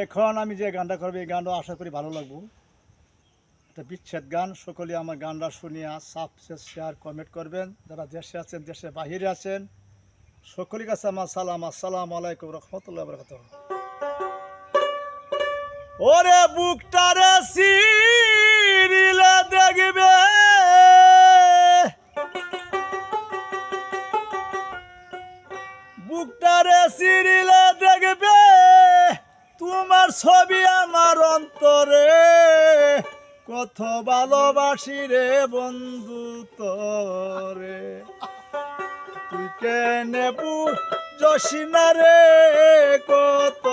এখন আমি যে গানটা করব, এই গানটা আশা করি ভালো লাগবো। এটা বিচ্ছেদ গান সকলে আমার গানটা শুনিয়া সাবসে শেয়ার কমেন্ট করবেন। যারা দেশে আছেন, দেশে বাহিরে আছেন, সকলের কাছে আমার সালাম। আসসালাম আলাইকুম রহমতুল্লাহ বরকত ওরে বুকটারে সিরিলে দেখবে। বুকটারে সিরিলে দেখবে। তোমার ছবি আমার অন্তরে। কত ভালোবাসি রে বন্ধু তরে। তুই কেনে জসিনা রে, কত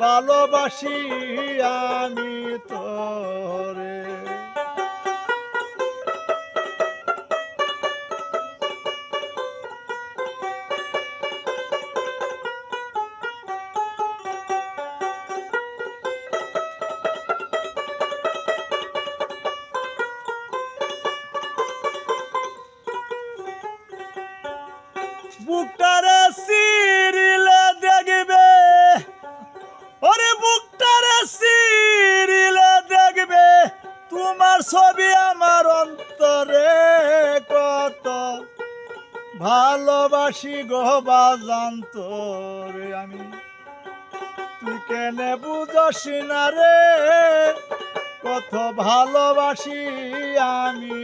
ভালোবাসি আমি তোরে। বুকটারে সিরিলে দেখবে। ওরে বুকটারে সিরিলে দেখবে। তোমার ছবি আমার অন্তরে কত। ভালোবাসি গো বাজান তোরে আমি। তুই কেনে বুঝস না রে? কত ভালোবাসি আমি।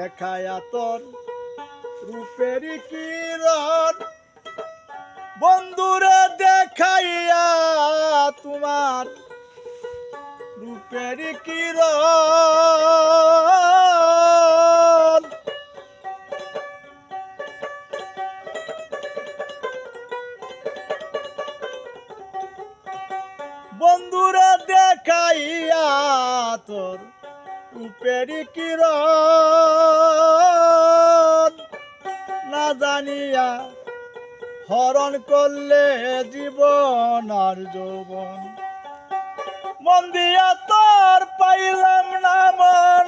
দেখায়া তোর রূপের কিরণ। বন্ধুরে দেখাইয়া তোমার রূপের কিরণ। বন্ধুরে দেখাইয়া তোর রূপেরি কিরণ, না জানিয়া হরণ করলে জীবন আর যৌবন। মন দিয়া তোর পাইলাম না মন।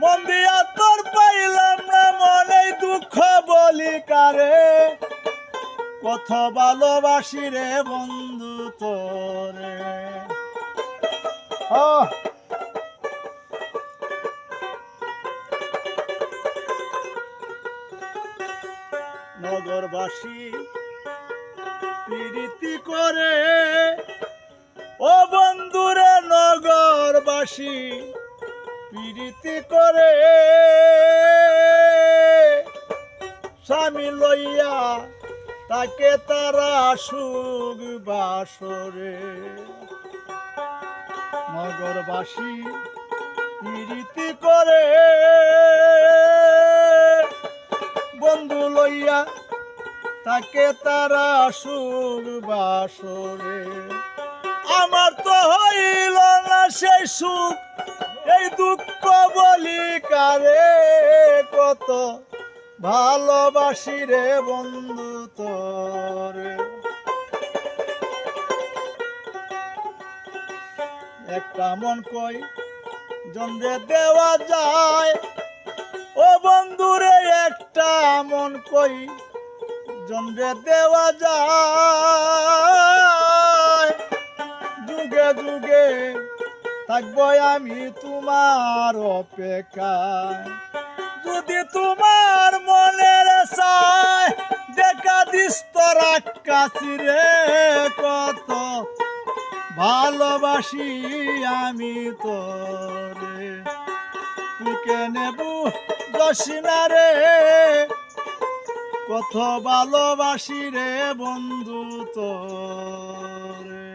মন দিয়া তোর পাইলাম না মন, এই দুঃখ বলি কারে? কত ভালোবাসি রে বন্ধু তোরে। নগরবাসী প্রীতি করে। ও বন্ধুরে নগরবাসী প্রীতি করে। স্বামী লইয়া তাকে তারা সুখ বাসরে। নগরবাসী প্রীতি করে। বন্ধু লইয়া তাকে তারা সুখ বাসরে। আমার তো হইল না সেই সুখ, এই দুঃখ বলি কারে? কত ভালোবাসি রে বন্ধু তোরে। একটা মন কই জন্মে দেওয়া যায়। ও বন্ধুরে, একটা মন কই জন্মে দেওয়া যায়। যুগে যুগে থাকব আমি তোমার অপেক্ষায়। যদি তোমার মনের চায় দেখা দিস তোর আকাশি রে কত ভালোবাসি আমি তোরে। তুকে নেবু দশিনা রে? কত ভালোবাসি রে বন্ধু তোরে।